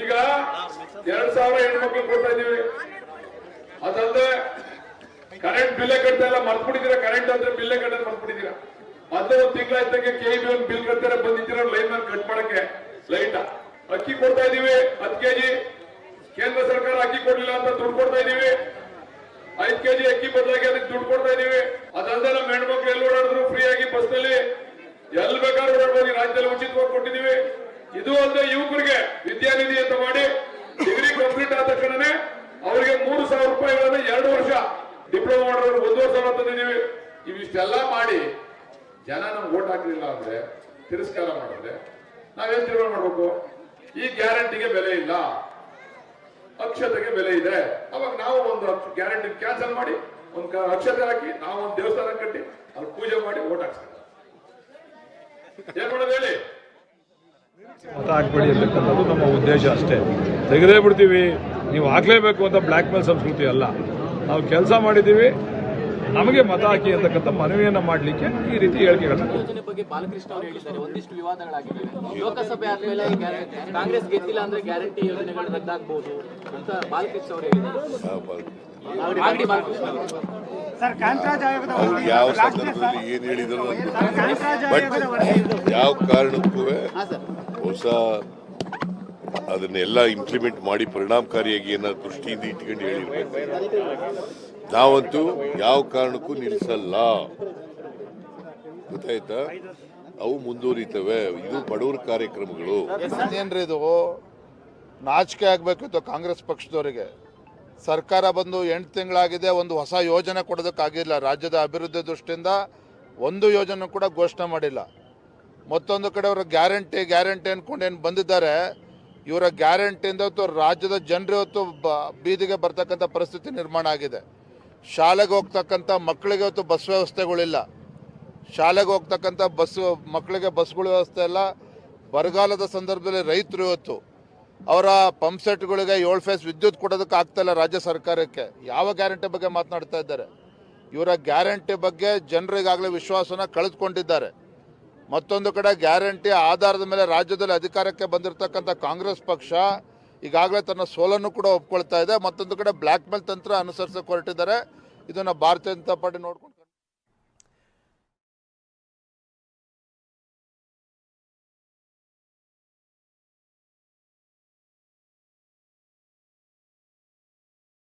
ಈಗ ಎರಡ್ ಸಾವಿರ ಮಕ್ಕಳು ಕೊಡ್ತಾ ಇದೀವಿ ಅದಲ್ಲದೆ ಕರೆಂಟ್ ಬಿಲ್ಲೇ ಕಟ್ತಾ ಇಲ್ಲ, ಮರ್ತ್ಬಿಟ್ಟಿದ್ದೀರಾ? ಕರೆಂಟ್ ಅಂದ್ರೆ ಬಿಲ್ಲೇ ಕಟ್ಟೋದು ಮರ್ತ್ಬಿಟ್ಟಿದ್ದೀರಾ? ಅದೇ ಒಂದು ತಿಂಗಳಾಯ್ತಂಗೆ ಕೆ ಬಿ ಒಂದು ಬಿಲ್ ಕಟ್ತಾರೆ, ಬಂದಿದ್ದೀರ? ಲೈನ್ ಮ್ಯಾನ್ ಕಟ್ ಮಾಡಕ್ಕೆ ಲೈಟ್ ಅಕ್ಕಿ ಕೊಡ್ತಾ ಇದೀವಿ ಹತ್ತು ಕೆಜಿ ಕೇಂದ್ರ ಸರ್ಕಾರ ಅಕ್ಕಿ ಕೊಡ್ಲಿಲ್ಲ ಅಂತ ದುಡ್ಡು ಕೊಡ್ತಾ ಇದೀವಿ ಐದ್ ಕೆಜಿ ಅಕ್ಕಿ ಬದಲಾಗಿ ಅದಕ್ಕೆ ದುಡ್ಡು ಕೊಡ್ತಾ ಇದೀವಿ ಅದಲ್ಲದೆ ನಮ್ಮ ಹೆಣ್ಮಕ್ಳು ಎಲ್ಲಿ ಓಡಾಡಿದ್ರು? ಫ್ರೀ ಆಗಿ ಬಸ್ನಲ್ಲಿ. ಎಲ್ಲಿ ಬೇಕಾದ್ರೂ ಓಡಾಡ್ಬೋದು ರಾಜ್ಯದಲ್ಲಿ ಉಚಿತವಾಗಿ ಕೊಟ್ಟಿದೀವಿ ಇದು ಅಲ್ಲದೆ ಯುವಕರಿಗೆ ವಿದ್ಯಾನಿಧಿ ಅಂತ ಮಾಡಿ ಡಿಗ್ರಿ ಕಂಪ್ಲೀಟ್ ಆದ ತಕ್ಷಣನೇ ಅವರಿಗೆ ಮೂರು ಸಾವಿರ ರೂಪಾಯಿಗಳನ್ನ ಎರಡು ವರ್ಷ ಡಿಪ್ಲೊಮಾ ಮಾಡೋರು ಒಂದು ವರ್ಷ ತಂದಿದ್ದೀವಿ. ಇವಿಷ್ಟೆಲ್ಲ ಮಾಡಿ ಜನ ನಮ್ಗೆ ಓಟ್ ಹಾಕಲಿಲ್ಲ ಅಂದ್ರೆ ತಿರಸ್ಕಾರ ಮಾಡಿದ್ರೆ ನಾವೇನ್ ತೀರ್ಮಾನ ಮಾಡ್ಬೇಕು? ಈ ಗ್ಯಾರಂಟಿಗೆ ಬೆಲೆ ಇಲ್ಲ. ಅಕ್ಷತೆಗೆ ಬೆಲೆ ಇದೆ. ಅವಾಗ ನಾವು ಒಂದು ಗ್ಯಾರಂಟಿ ಕ್ಯಾನ್ಸಲ್ ಮಾಡಿ ಒಂದು ಅಕ್ಷತೆ ಹಾಕಿ ನಾವು ಒಂದು ದೇವಸ್ಥಾನ ಕಟ್ಟಿ ಅಲ್ಲಿ ಪೂಜೆ ಮಾಡಿ ಓಟ್ ಹಾಕ್ಸ್ತೀವಿ. ಏನ್ ಮಾಡೋದು ಹೇಳಿ? ಮತ ಹಾಕ್ಬೇಡಿ ಅಂತಕ್ಕಂಥದ್ದು ನಮ್ಮ ಉದ್ದೇಶ ಅಷ್ಟೇ. ತೆಗೆದೇ ಬಿಡ್ತೀವಿ ನೀವು ಹಾಕ್ಲೇಬೇಕು ಅಂತ ಬ್ಲ್ಯಾಕ್ ಮೇಲ್ ಸಂಸ್ಕೃತಿ ಅಲ್ಲ. ನಾವು ಕೆಲಸ ಮಾಡಿದ್ದೀವಿ. ನಮಗೆ ಮತ ಹಾಕಿ ಅಂತಕ್ಕಂಥ ಮನವಿಯನ್ನು ಮಾಡಲಿಕ್ಕೆ ಈ ರೀತಿ ಹೇಳಿಕೆಗಳನ್ನ ಯೋಜನೆ ಬಗ್ಗೆ ಬಾಲಕೃಷ್ಣ ಅವರು ಹೇಳಿದ್ದಾರೆ. ಒಂದಿಷ್ಟು ವಿವಾದಗಳಾಗಿವೆ. ಲೋಕಸಭೆ ಆದ್ಮೇಲೆ ಕಾಂಗ್ರೆಸ್ ಗೆದ್ದಿಲ್ಲ ಅಂದ್ರೆ ಗ್ಯಾರಂಟಿ ಯೋಜನೆಗಳು ರದ್ದಾಗಬಹುದು ಅಂತ ಬಾಲಕೃಷ್ಣ ಅವರು ಹೇಳಿದ್ದಾರೆ. ಯಾವ ಸಂದರ್ಭದಲ್ಲಿ ಏನ್ ಹೇಳಿದ್ರು ಬಟ್ ಯಾವ ಕಾರಣಕ್ಕೂ ಹೊಸ ಅದನ್ನೆಲ್ಲ ಇಂಪ್ಲಿಮೆಂಟ್ ಮಾಡಿ ಪರಿಣಾಮಕಾರಿಯಾಗಿ ಏನೋ ದೃಷ್ಟಿಯಿಂದ ಇಟ್ಕೊಂಡು ಹೇಳಿರ್ಬೇಕು. ನಾವಂತೂ ಯಾವ ಕಾರಣಕ್ಕೂ ನಿಲ್ಲಿಸಲ್ಲ. ಗೊತ್ತಾಯ್ತಾ? ಅವು ಮುಂದುವರಿತವೆ. ಇದು ಬಡವರ ಕಾರ್ಯಕ್ರಮಗಳು. ಏನ್ರಿ ಇದು? ನಾಚಿಕೆ ಆಗ್ಬೇಕಿತ್ತು ಕಾಂಗ್ರೆಸ್ ಪಕ್ಷದವರಿಗೆ. ಸರ್ಕಾರ ಬಂದು ಎಂಟು ತಿಂಗಳಾಗಿದೆ, ಒಂದು ಹೊಸ ಯೋಜನೆ ಕೊಡೋದಕ್ಕಾಗಿಲ್ಲ. ರಾಜ್ಯದ ಅಭಿವೃದ್ಧಿ ದೃಷ್ಟಿಯಿಂದ ಒಂದು ಯೋಜನೆ ಕೂಡ ಘೋಷಣೆ ಮಾಡಿಲ್ಲ. ಮತ್ತೊಂದು ಕಡೆ ಅವರು ಗ್ಯಾರಂಟಿ ಗ್ಯಾರಂಟಿ ಅಂದ್ಕೊಂಡು ಏನು ಬಂದಿದ್ದಾರೆ, ಇವರ ಗ್ಯಾರಂಟಿಯಿಂದ ಇವತ್ತು ರಾಜ್ಯದ ಜನರು ಇವತ್ತು ಬ- ಬೀದಿಗೆ ಬರ್ತಕ್ಕಂಥ ಪರಿಸ್ಥಿತಿ ನಿರ್ಮಾಣ ಆಗಿದೆ. ಶಾಲೆಗೆ ಹೋಗ್ತಕ್ಕಂಥ ಮಕ್ಕಳಿಗೆ ಇವತ್ತು ಬಸ್ ವ್ಯವಸ್ಥೆಗಳಿಲ್ಲ. ಶಾಲೆಗೆ ಹೋಗ್ತಕ್ಕಂಥ ಬಸ್, ಮಕ್ಕಳಿಗೆ ಬಸ್ಗಳ ವ್ಯವಸ್ಥೆ ಇಲ್ಲ. ಬರಗಾಲದ ಸಂದರ್ಭದಲ್ಲಿ ರೈತರು ಇವತ್ತು ಅವರ ಪಂಪ್ ಸೆಟ್ಗಳಿಗೆ ಏಳು ಫೇಸ್ ವಿದ್ಯುತ್ ಕೊಡೋದಕ್ಕೆ ಆಗ್ತಾಯಿಲ್ಲ ರಾಜ್ಯ ಸರ್ಕಾರಕ್ಕೆ. ಯಾವ ಗ್ಯಾರಂಟಿ ಬಗ್ಗೆ ಮಾತನಾಡ್ತಾ ಇದ್ದಾರೆ? ಇವರ ಗ್ಯಾರಂಟಿ ಬಗ್ಗೆ ಜನರಿಗಾಗಲೇ ವಿಶ್ವಾಸನ ಕಳೆದುಕೊಂಡಿದ್ದಾರೆ. ಮತ್ತೊಂದು ಕಡೆ ಗ್ಯಾರಂಟಿ ಆಧಾರದ ಮೇಲೆ ರಾಜ್ಯದಲ್ಲಿ ಅಧಿಕಾರಕ್ಕೆ ಬಂದಿರತಕ್ಕಂಥ ಕಾಂಗ್ರೆಸ್ ಪಕ್ಷ ಈಗಾಗಲೇ ತನ್ನ ಸೋಲನ್ನು ಕೂಡ ಒಪ್ಕೊಳ್ತಾ ಇದೆ. ಮತ್ತೊಂದು ಕಡೆ ಬ್ಲ್ಯಾಕ್ ಮೇಲ್ ತಂತ್ರ ಅನುಸರಿಸಕ್ಕೆ ಹೊರಟಿದ್ದಾರೆ. ಇದನ್ನು ಭಾರತೀಯ ಜನತಾ ಪಾರ್ಟಿ ನೋಡ್ಕೊಂಡು